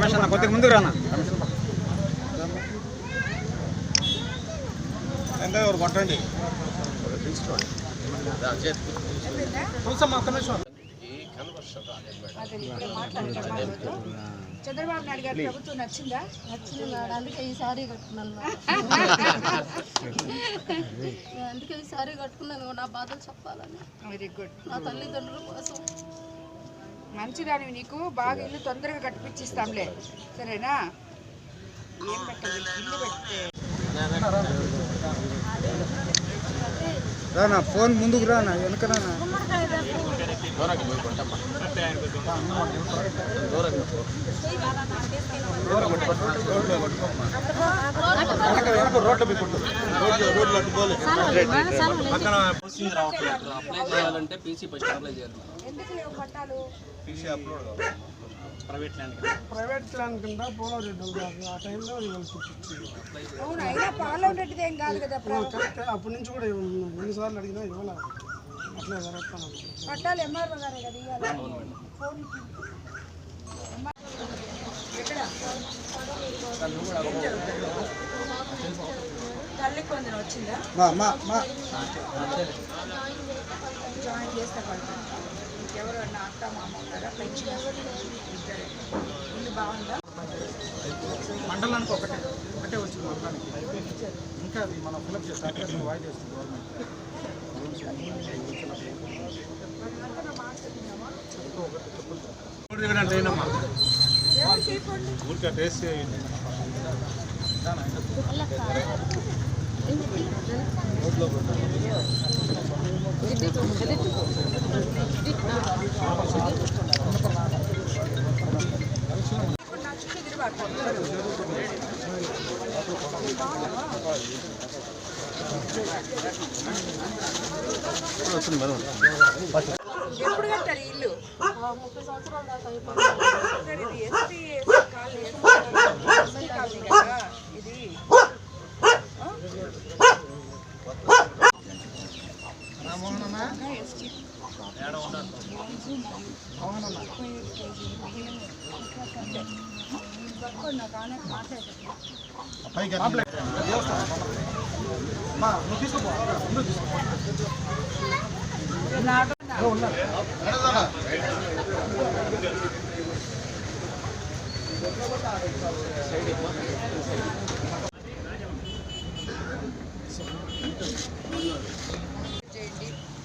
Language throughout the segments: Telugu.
రమేష్ అన్న కొద్దిగా ముందుకు రానా? కొట్టండి. చంద్రబాబు నాయుడు గారి ప్రభుత్వం నచ్చిందా? నచ్చింది మేడం అందుకే ఈ సారీ కట్టుకున్నాను. అందుకే ఈ సారీ కట్టుకున్నాను. నా బాధలు చెప్పాలని. వెరీ గుడ్ నా తల్లిదండ్రుల కోసం. మంచిదానివి నీకు. బాగా ఇల్లు తొందరగా కట్టిపించిస్తాంలే సరేనా? ఏం పెట్టాలి? ఇల్లు పెడితే రానా ఫోన్ ముందుకు రానా వెనక రానా? అప్లై చేయాలంటే పీసీ ఫస్ట్ అప్లై చేయాలి. ఎందుకు లేవు పట్టాలు? ప్రైవేట్ ల్యాండ్ ప్రైవేట్ కింద. పోలారెడ్డి ఆ టైంలో ఏం కాదు కదా అప్పటి నుంచి కూడా. ఎన్నిసార్లు అడిగినా ఇవ్వాలి అట్లే జరుగుతాను పట్టాలు ఎంఆర్ఓ గారే తల్లి కొందరు వచ్చిందా? మా మా మా. జాయిన్ చేస్తే పడుతుంది ఎవరన్నా అత్త మామ ఉన్నారా? పెన్షన్ ఇద్దరే. ఇల్లు బాగుందా? మండలానికి ఒకటే. ఒకటే వచ్చింది మండలానికి ఇంకా అది మనం ఫిలప్ చేస్తాం వాయిదా చేస్తుంది ఎవరికి ఇవ్వండి ఇప్పుడు నా చుట్టూ తిరగాలి. ఎప్పుడు కట్టారు ఇల్లు? ముప్పై సంవత్సరాలు దాకా అయిపోయింది ఎస్టీ కాలనీ ఎస్టీ కాలనీ కదా ఇది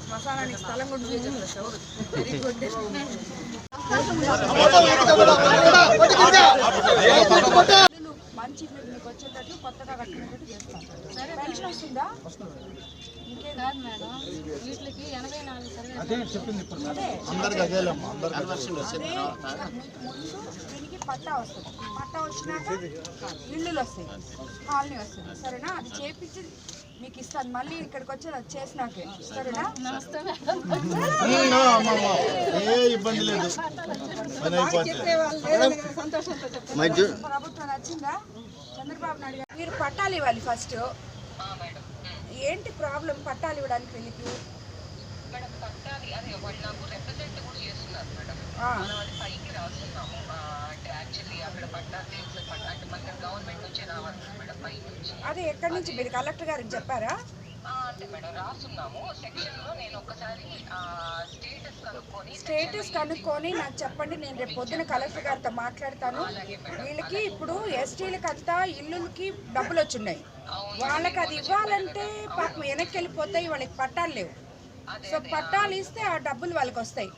శ్మశానానికి స్థలం కూడా చూపించారు వెరీ గుడ్ ఇల్లు మీకు వచ్చేటట్టు కొత్తగా కట్టుకునేటట్టు చేస్తాం. సరే పెన్షన్ వస్తుందా? ఇంకే కాదు మేడం. వీటికి ఎనభై నాలుగు సర్వే అదే చెప్పింది ఇప్పుడు ముందు దీనికి పట్టా వస్తుంది. పట్టా వచ్చినాక ఇల్లులు వస్తాయి. కాలనీ వస్తుంది. సరేనా? అది చేపించి మీకు ఇస్తాను. మళ్ళీ ఇక్కడికి వచ్చి అది చేసినాకే. సరేనా? ఏ ఇబ్బంది లేదు. ప్రభుత్వం నచ్చిందా? చంద్రబాబు నాయుడు గారు మీరు పట్టాలు ఇవ్వాలి ఫస్ట్ ఏంటి ప్రాబ్లం పట్టాలు ఇవ్వడానికి వీళ్ళకి? మేడం కట్టాలి అదే వాళ్ళు నాకు రిప్రజెంట్ కూడా చేస్తున్నారు మేడం. మనం అది పైకి రాస్తున్నాము. ఆ, అంటే యాక్చువల్లీ అక్కడ పట్టాలి తెలుసు పట్ట అంటే మనకి గవర్నమెంట్ నుంచే రావాలి మేడం పై నుంచి అదే ఎక్కడి నుంచి? మీరు కలెక్టర్ గారికి చెప్పారా? ఆ, అంటే మేడం. రాస్తున్నాము. సెక్షన్లో నేను ఒకసారి స్టేటస్ కనుక్కొని స్టేటస్ కనుక్కొని నాకు చెప్పండి. నేను రేపు పొద్దున కలెక్టర్ గారితో మాట్లాడతాను. వీళ్ళకి ఇప్పుడు ఎస్టీలకి అంతా ఇల్లులకి డబ్బులు వచ్చున్నాయి వాళ్ళకి అది ఇవ్వాలంటే పాపం వెనక్కి వెళ్ళిపోతాయి. వాళ్ళకి పట్టాలు లేవు. సో పట్టాలు ఇస్తే ఆ డబ్బులు వాళ్ళకి వస్తాయి.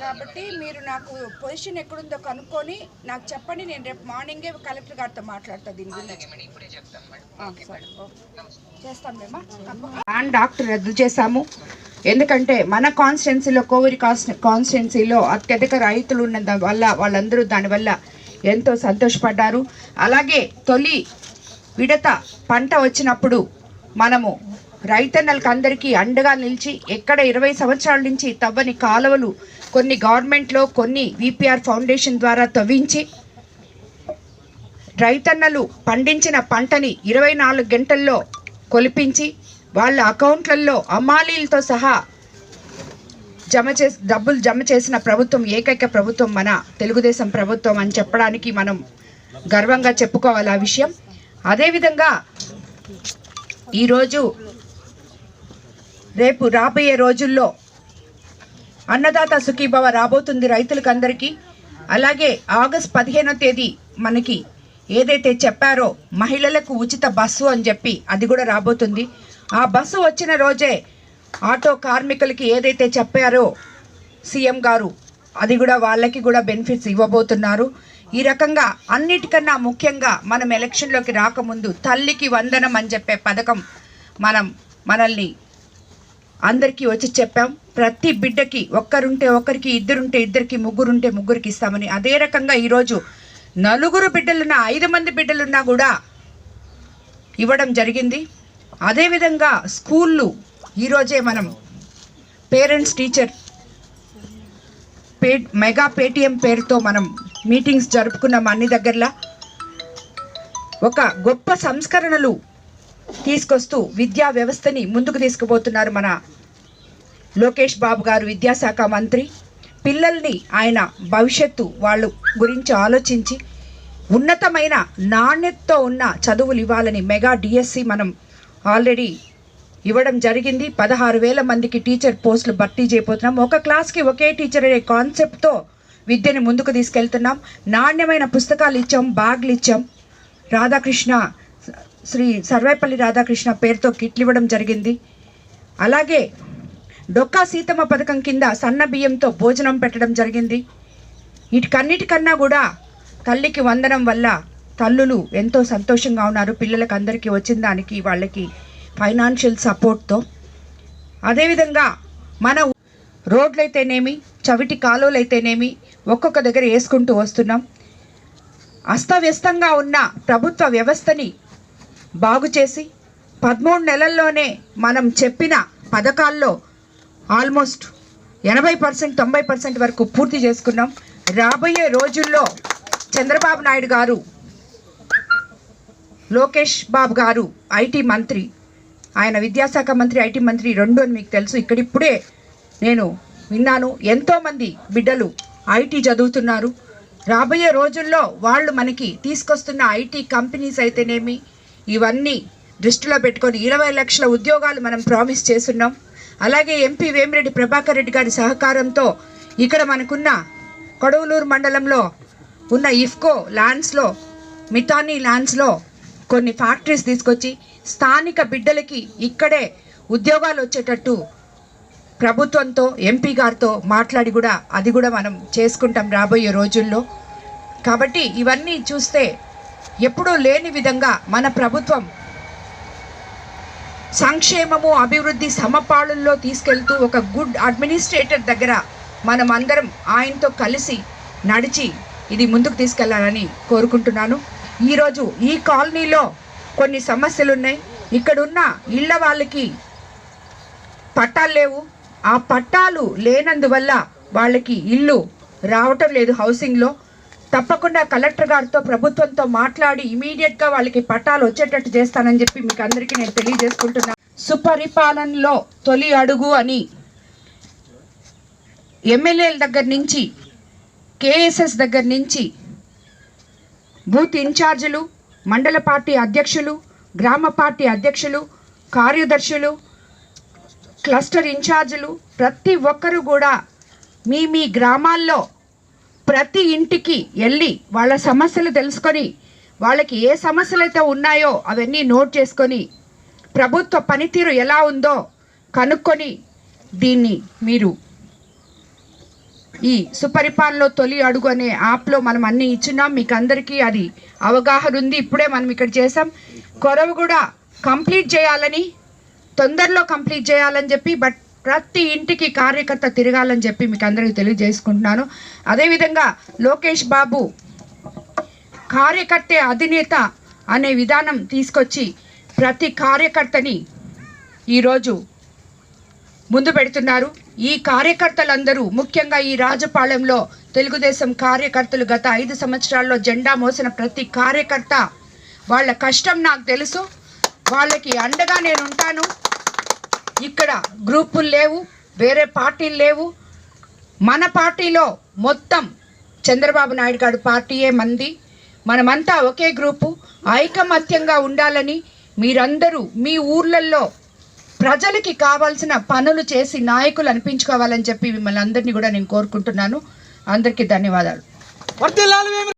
కాబట్టి మీరు నాకు పొజిషన్ ఎక్కడుందో కనుక్కొని నాకు చెప్పండి నేను రేపు మార్నింగే కలెక్టర్ గారితో మాట్లాడతా దీని గురించి. మేడం ఇప్పుడే చెప్తాను మేడం. ఆ, సరే, అండ్ డాక్టర్ రద్దు చేశాము. ఎందుకంటే మన కాన్స్టిట్యున్సీలో కోవిడ్ కాన్స్టిట్యున్సీలో అత్యధిక రైతులు ఉన్న వల్ల వాళ్ళందరూ దానివల్ల ఎంతో సంతోషపడ్డారు. అలాగే తొలి విడత పంట వచ్చినప్పుడు మనము రైతన్నలకు అందరికీ అండగా నిలిచి ఎక్కడ ఇరవై సంవత్సరాల నుంచి తవ్వని కాలువలు కొన్ని గవర్నమెంట్లో కొన్ని విపిఆర్ ఫౌండేషన్ ద్వారా తవ్వించి రైతన్నలు పండించిన పంటని ఇరవై నాలుగు గంటల్లో కొలిపించి వాళ్ళ అకౌంట్లలో అమాలీలతో సహా జమ చేసి డబ్బులు జమ చేసిన ప్రభుత్వం ఏకైక ప్రభుత్వం మన తెలుగుదేశం ప్రభుత్వం అని చెప్పడానికి మనం గర్వంగా చెప్పుకోవాలి ఆ విషయం. అదేవిధంగా ఈరోజు రేపు రాబోయే రోజుల్లో అన్నదాత సుఖీభవ రాబోతుంది రైతులకు అందరికీ అలాగే ఆగస్ట్ పదిహేనో తేదీ మనకి ఏదైతే చెప్పారో మహిళలకు ఉచిత బస్సు అని చెప్పి అది కూడా రాబోతుంది. ఆ బస్సు వచ్చిన రోజే ఆటో కార్మికులకి ఏదైతే చెప్పారో సీఎం గారు అది కూడా వాళ్ళకి కూడా బెనిఫిట్స్ ఇవ్వబోతున్నారు. ఈ రకంగా అన్నిటికన్నా ముఖ్యంగా మనం ఎలక్షన్లోకి రాకముందు తల్లికి వందనం అని చెప్పే పథకం మనం మనల్ని అందరికీ వచ్చి చెప్పాం ప్రతి బిడ్డకి ఒక్కరుంటే ఒకరికి ఇద్దరుంటే ఇద్దరికి ముగ్గురుంటే ముగ్గురికి ఇస్తామని. అదే రకంగా ఈరోజు నలుగురు బిడ్డలున్న ఐదు మంది బిడ్డలున్నా కూడా ఇవ్వడం జరిగింది. అదేవిధంగా స్కూళ్ళు ఈరోజే మనం పేరెంట్స్ టీచర్ పే మెగా పేటిఎం పేరుతో మనం మీటింగ్స్ జరుపుకున్నాం అన్ని దగ్గరలా. ఒక గొప్ప సంస్కరణలు తీసుకొస్తూ విద్యా వ్యవస్థని ముందుకు తీసుకుపోతున్నారు మన లోకేష్ బాబు గారు విద్యాశాఖ మంత్రి. పిల్లల్ని ఆయన భవిష్యత్తు వాళ్ళు గురించి ఆలోచించి ఉన్నతమైన నాణ్యతతో ఉన్న చదువులు ఇవ్వాలని మెగా డిఎస్సి మనం ఆల్రెడీ ఇవ్వడం జరిగింది. పదహారు వేల మందికి టీచర్ పోస్టులు భర్తీ చేయబోతున్నాం. ఒక క్లాస్కి ఒకే టీచర్ అనే కాన్సెప్ట్తో విద్యని ముందుకు తీసుకెళ్తున్నాం. నాణ్యమైన పుస్తకాలు ఇచ్చాం బ్యాగ్లు ఇచ్చాం. రాధాకృష్ణ శ్రీ సర్వేపల్లి రాధాకృష్ణ పేరుతో కిట్లు ఇవ్వడం జరిగింది. అలాగే డొక్కా సీతమ్మ పథకం కింద సన్న బియ్యంతో భోజనం పెట్టడం జరిగింది. వీటికన్నిటికన్నా కూడా తల్లికి వందనం వల్ల తల్లులు ఎంతో సంతోషంగా ఉన్నారు. పిల్లలకు అందరికీ వచ్చిన దానికి వాళ్ళకి ఫైనాన్షియల్ సపోర్ట్తో. అదేవిధంగా మన రోడ్లైతేనేమి చవిటి కాలువలైతేనేమి ఒక్కొక్క దగ్గర వేసుకుంటూ వస్తున్నాం. అస్తవ్యస్తంగా ఉన్న ప్రభుత్వ వ్యవస్థని బాగు చేసి పదమూడు నెలల్లోనే మనం చెప్పిన పథకాల్లో ఆల్మోస్ట్ ఎనభై పర్సెంట్ తొంభై పర్సెంట్ వరకు పూర్తి చేసుకున్నాం. రాబోయే రోజుల్లో చంద్రబాబు నాయుడు గారు లోకేష్ బాబు గారు ఐటీ మంత్రి ఆయన విద్యాశాఖ మంత్రి ఐటీ మంత్రి రెండు అని మీకు తెలుసు. ఇక్కడిప్పుడే నేను విన్నాను ఎంతోమంది బిడ్డలు ఐటీ చదువుతున్నారు. రాబోయే రోజుల్లో వాళ్ళు మనకి తీసుకొస్తున్న ఐటీ కంపెనీస్ అయితేనేమి ఇవన్నీ దృష్టిలో పెట్టుకొని ఇరవై లక్షల ఉద్యోగాలు మనం ప్రామిస్ చేస్తున్నాం. అలాగే ఎంపీ వేమిరెడ్డి ప్రభాకర్ రెడ్డి గారి సహకారంతో ఇక్కడ మనకున్న కొడవలూరు మండలంలో ఉన్న ఇఫ్కో ల్యాండ్స్లో మితానీ ల్యాండ్స్లో కొన్ని ఫ్యాక్టరీస్ తీసుకొచ్చి స్థానిక బిడ్డలకి ఇక్కడే ఉద్యోగాలు వచ్చేటట్టు ప్రభుత్వంతో ఎంపీ గారితో మాట్లాడి కూడా అది కూడా మనం చేసుకుంటాం రాబోయే రోజుల్లో. కాబట్టి ఇవన్నీ చూస్తే ఎప్పుడూ లేని విధంగా మన ప్రభుత్వం సంక్షేమము అభివృద్ధి సమపాళుల్లో తీసుకెళ్తూ ఒక గుడ్ అడ్మినిస్ట్రేటర్ దగ్గర మనం అందరం ఆయనతో కలిసి నడిచి ఇది ముందుకు తీసుకెళ్ళాలని కోరుకుంటున్నాను. ఈరోజు ఈ కాలనీలో కొన్ని సమస్యలు ఉన్నాయి ఇక్కడున్న ఇళ్ళ వాళ్ళకి పట్టాలు లేవు. ఆ పట్టాలు లేనందువల్ల వాళ్ళకి ఇల్లు రావటం లేదు హౌసింగ్లో. తప్పకుండా కలెక్టర్ గారితో ప్రభుత్వంతో మాట్లాడి ఇమీడియట్గా వాళ్ళకి పట్టాలు వచ్చేటట్టు చేస్తానని చెప్పి మీకు అందరికీ నేను తెలియజేసుకుంటున్నాను సుపరిపాలనలో తొలి అడుగు అని ఎమ్మెల్యేల దగ్గర నుంచి కేఎస్ఎస్ దగ్గర నుంచి బూత్ ఇన్ఛార్జీలు మండల పార్టీ అధ్యక్షులు గ్రామ పార్టీ అధ్యక్షులు కార్యదర్శులు క్లస్టర్ ఇన్ఛార్జీలు ప్రతి ఒక్కరు కూడా మీ మీ గ్రామాల్లో ప్రతి ఇంటికి వెళ్ళి వాళ్ళ సమస్యలు తెలుసుకొని వాళ్ళకి ఏ సమస్యలు అయితే ఉన్నాయో అవన్నీ నోట్ చేసుకొని ప్రభుత్వ పనితీరు ఎలా ఉందో కనుక్కొని దీన్ని మీరు ఈ సుపరిపాలనలో తొలి అడుగు అనే యాప్లో మనం అన్ని ఇచ్చినాం మీకు అందరికీ అది అవగాహన ఉంది. ఇప్పుడే మనం ఇక్కడ చేసాం కొరవ కూడా కంప్లీట్ చేయాలని తొందరలో కంప్లీట్ చేయాలని చెప్పి బట్ ప్రతి ఇంటికి కార్యకర్త తిరగాలని చెప్పి మీకు అందరికీ తెలియజేసుకుంటున్నాను. అదేవిధంగా లోకేష్ బాబు కార్యకర్తే అధినేత అనే విధానం తీసుకొచ్చి ప్రతి కార్యకర్తని ఈరోజు ముందు పెడుతున్నారు. ఈ కార్యకర్తలందరూ ముఖ్యంగా ఈ రాజపాలెంలో తెలుగుదేశం కార్యకర్తలు గత ఐదు సంవత్సరాల్లో జెండా మోసిన ప్రతి కార్యకర్త వాళ్ళ కష్టం నాకు తెలుసు. వాళ్ళకి అండగా నేను ఉంటాను. ఇక్కడ గ్రూపులు లేవు వేరే పార్టీలు లేవు. మన పార్టీలో మొత్తం చంద్రబాబు నాయుడు గారు పార్టీయే మంది. మనమంతా ఒకే గ్రూపు ఐకమత్యంగా ఉండాలని మీరందరూ మీ ఊర్లల్లో ప్రజలకి కావాల్సిన పనులు చేసి నాయకులు అనిపించుకోవాలని చెప్పి మిమ్మల్ని అందరినీ కూడా నేను కోరుకుంటున్నాను. అందరికీ ధన్యవాదాలు.